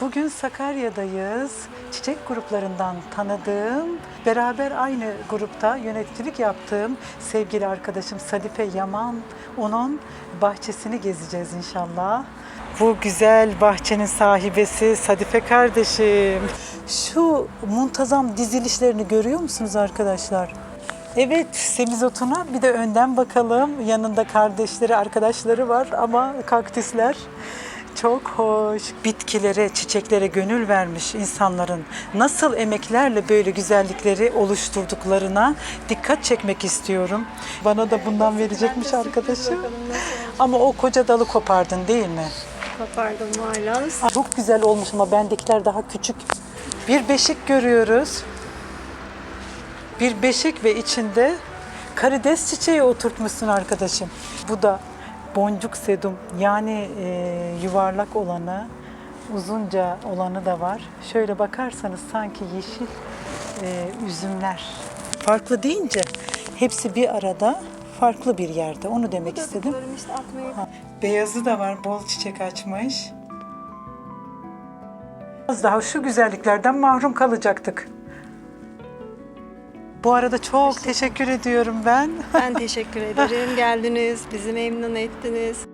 Bugün Sakarya'dayız. Çiçek gruplarından tanıdığım, beraber aynı grupta yöneticilik yaptığım sevgili arkadaşım Sadife Yaman. Onun bahçesini gezeceğiz inşallah. Bu güzel bahçenin sahibesi Sadife kardeşim. Şu muntazam dizilişlerini görüyor musunuz arkadaşlar? Evet, semizotuna bir de önden bakalım. Yanında kardeşleri, arkadaşları var ama kaktüsler. Çok hoş. Bitkilere, çiçeklere gönül vermiş insanların nasıl emeklerle böyle güzellikleri oluşturduklarına dikkat çekmek istiyorum. Bana da bundan verecekmiş arkadaşım. Ama o koca dalı kopardın değil mi? Kapardım hala. Aa, Çok güzel olmuş ama bendekiler daha küçük. Bir beşik görüyoruz. Bir beşik ve içinde karides çiçeği oturtmuşsun arkadaşım. Bu da boncuk sedum yani e, yuvarlak olanı, uzunca olanı da var. Şöyle bakarsanız sanki yeşil e, üzümler. Farklı deyince hepsi bir arada farklı bir yerde. Onu demek istedim. İşte Ha, Beyazı da var, bol çiçek açmış. Az daha şu güzelliklerden mahrum kalacaktık. Bu arada çok teşekkür ediyorum ben. Ben teşekkür ederim. Geldiniz, bizi memnun ettiniz.